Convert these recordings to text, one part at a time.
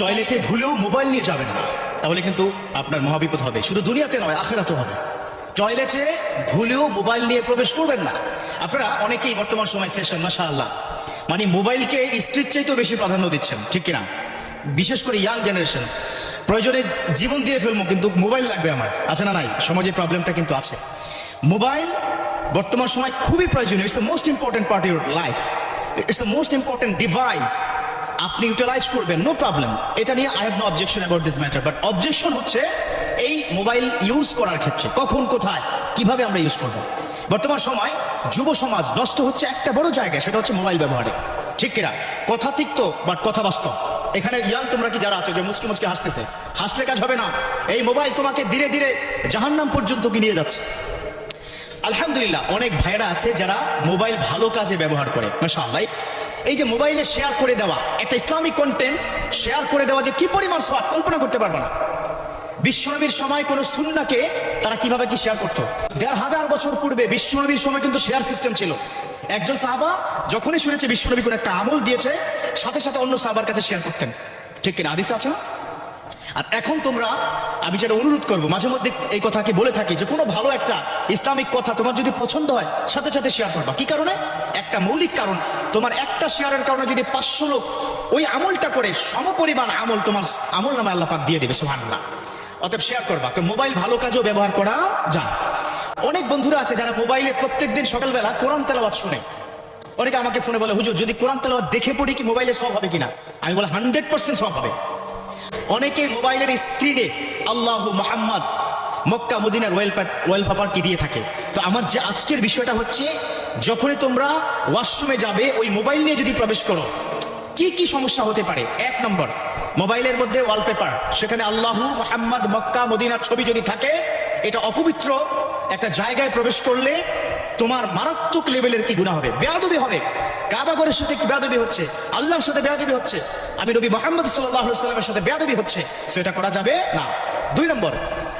টয়লেটে ভুলেও মোবাইল নিয়ে যাবেন না। তাহলে কিন্তু আপনার মহাবিপদ হবে। শুধু দুনিয়াতে নয় আখেরাতে হবে। টয়লেটে ভুলেও মোবাইল নিয়ে প্রবেশ করবেন না। আপনারা অনেকেই বর্তমান সময় ফ্যাশন মাসা আল্লাহ মানে মোবাইলকে স্ত্রীর চাইতেও বেশি প্রাধান্য দিচ্ছেন, ঠিক কিনা? বিশেষ করে ইয়াং জেনারেশন প্রয়োজনে জীবন দিয়ে ফেলব, কিন্তু মোবাইল লাগবে আমার। আছে না নাই? সমাজের প্রবলেমটা কিন্তু আছে। মোবাইল বর্তমান সময় খুবই প্রয়োজনীয়। It's the most important part your life it's the most important device আপনি ইউটিলাইজ করবেন নো প্রবলেম এটা নিয়ে I have no objection about this matter but objection হচ্ছে এই মোবাইল ইউজ করার ক্ষেত্রে, কখন, কোথায়, কীভাবে আমরা ইউজ করব? বর্তমান সময় যুব সমাজ নষ্ট হচ্ছে একটা বড় জায়গা সেটা হচ্ছে মোবাইল ব্যবহারে। ঠিক কিনা? কথা তিক্ত বাট কথা বাস্তব। এখানে ইয়াং তোমরা কি যারা আছো, যে মুচকি মুচকি হাসতেছে, হাসলে কাজ হবে না। এই মোবাইল তোমাকে ধীরে ধীরে জাহান্নাম পর্যন্ত কি নিয়ে যাচ্ছে। আলহামদুলিল্লাহ, অনেক ভাইরা আছে যারা মোবাইল ভালো কাজে ব্যবহার করে, মাশাআল্লাহ। এই যে মোবাইলে শেয়ার করে দেওয়া, একটা ইসলামিক কন্টেন্ট শেয়ার করে দেওয়া যে কি পরিমাণ সব কল্পনা করতে পারবে না। বিশ্বনবীর সময় কোনো সুন্নাকে তারা কীভাবে কি শেয়ার করতো? দেড় হাজার বছর পূর্বে বিশ্বনবীর সময় কিন্তু শেয়ার সিস্টেম ছিল। একজন সাহাবা যখনই শুনেছে বিশ্বনবী কোন একটা আমল দিয়েছে, সাথে সাথে অন্য সাহাবার কাছে শেয়ার করতেন। ঠিক কিনা আদিস আছে আর এখন তোমরা, আমি যেটা অনুরোধ করব, মাঝে মধ্যে এই কথাকে বলে থাকি যে কোনো ভালো একটা ইসলামিক কথা তোমার যদি পছন্দ হয়, সাথে সাথে শেয়ার করবা। কি কারণে? একটা মৌলিক কারণ। তোমার একটা শেয়ারের কারণে যদি পাঁচশো লোক ওই আমলটা করে, সমপরিমাণ আমল তোমার আমল নামে আল্লাহ পাক দিয়ে দেবে, সুবহানাল্লাহ। অতএব শেয়ার করবা। তো মোবাইল ভালো কাজেও ব্যবহার করা যায়। অনেক বন্ধুরা আছে যারা মোবাইলে প্রত্যেকদিন সকালবেলা কোরআন তেলাওয়াত শুনে। অনেকে আমাকে ফোনে বলে, হুজুর, যদি কোরআন তেলাওয়াত দেখে পড়ি কি মোবাইলে সব হবে কিনা? আমি বলে, হান্ড্রেড পার্সেন্ট সব হবে। অনেকে মোবাইলের স্ক্রিনে আল্লাহ মোহাম্মদ মক্কা, মদিনার ওয়েল ওয়েল পেপার কি দিয়ে থাকে। তো আমার যে আজকের বিষয়টা হচ্ছে, যখনই তোমরা ওয়াশরুমে যাবে, ওই মোবাইল নিয়ে যদি প্রবেশ করো, কি কি সমস্যা হতে পারে? এক নম্বর, মোবাইলের মধ্যে ওয়ালপেপার সেখানে আল্লাহু মোহাম্মদ মক্কা, মদিনার ছবি যদি থাকে, এটা অপবিত্র একটা জায়গায় প্রবেশ করলে তোমার মারাত্মক লেভেলের কি গুণা হবে? বেয়াদবি হবে। কাবাগরের সাথে কি বেয়াদবি হচ্ছে? আল্লাহর সাথে বেয়াদবি হচ্ছে? আমি রবি মোহাম্মদ সাল্লামের সাথে বেয়াদবি হচ্ছে সেটা করা যাবে না। দুই নম্বর,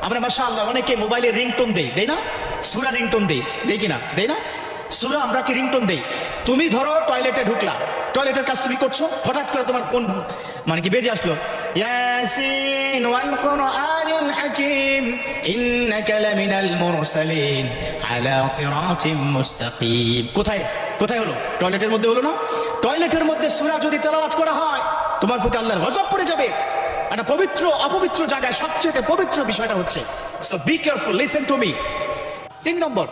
আমরা মাসা আল্লাহ অনেকে মোবাইলে রিংটোন দেই দেই না? সুরা রিংটোন দেই দেই কিনা দেই না? সুরা, আমরা কি রিংটোন দেই? তুমি ধরো টয়লেটে ঢুকলা। টয়লেটের কাজ তুমি করছ, হঠাৎ করে তোমার কোন মানে কি বেজে আসলো? ওয়াল কুরআনিল হাকিম, ইন্নাকা লামিনাল মুরসালিন আলা সিরাতিম মুস্তাকিম। কোথায়? কোথায় হলো? টয়লেটের মধ্যে হলো না? টয়লেটের মধ্যে সূরা যদি তেলাওয়াত করা হয়, তোমার প্রতি আল্লাহর গজব পড়ে যাবে। একটা পবিত্র, অপবিত্র জায়গায় সবচেয়ে পবিত্র বিষয়টা হচ্ছে so be careful listen to me তিন নম্বর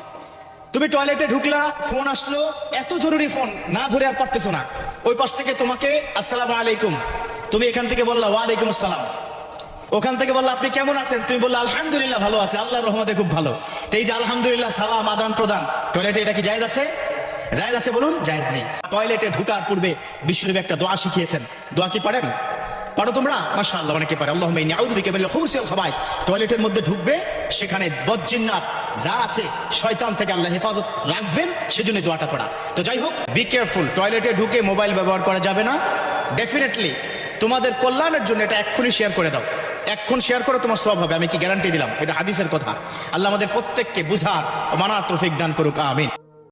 তুমি টয়লেটে ঢুকলা ফোন আসলো, এত জরুরি ফোন না ধরে আর পারতেছো না। ওই পাশ থেকে তোমাকে, আসসালাম আলাইকুম। তুমি এখান থেকে বললা, ওয়ালাইকুম আসসালাম। ওখান থেকে বললা, আপনি কেমন আছেন? তুমি বললা, আলহামদুলিল্লাহ ভালো আছে আল্লাহ রহমতে খুব ভালো। এই যে, আলহামদুলিল্লাহ, সালাম, আদান প্রদান। টয়লেটে এটা কি জায়েজ আছে? জায়েজ আছে বলুন, জায়েজ নেই। টয়লেটে ঢুকার পূর্বে বিশ্বনবী একটা দোয়া শিখিয়েছেন। দোয়া কি পারেন পারো তোমরা? মাশাআল্লাহ, অনেকে পারে আল্লাহ টয়লেটের মধ্যে ঢুকবে, সেখানে বজ্জিন্নাত যা আছে, শয়তান থেকে আল্লাহ হেফাজত রাখবেন, সেজন্য দোয়াটা পড়া। তো যাই হোক বি কেয়ারফুল টয়লেটে ঢুকে মোবাইল ব্যবহার করা যাবে না। ডেফিনেটলি তোমাদের কল্যাণের জন্য এটা এক্ষুনি শেয়ার করে দাও। এক্ষুন শেয়ার করে, তোমার সব হবে। আমি কি গ্যারান্টি দিলাম? এটা হাদিসের কথা। আল্লাহ আমাদের প্রত্যেককে বুঝার মানা তৌফিক দান করুক, আমিন।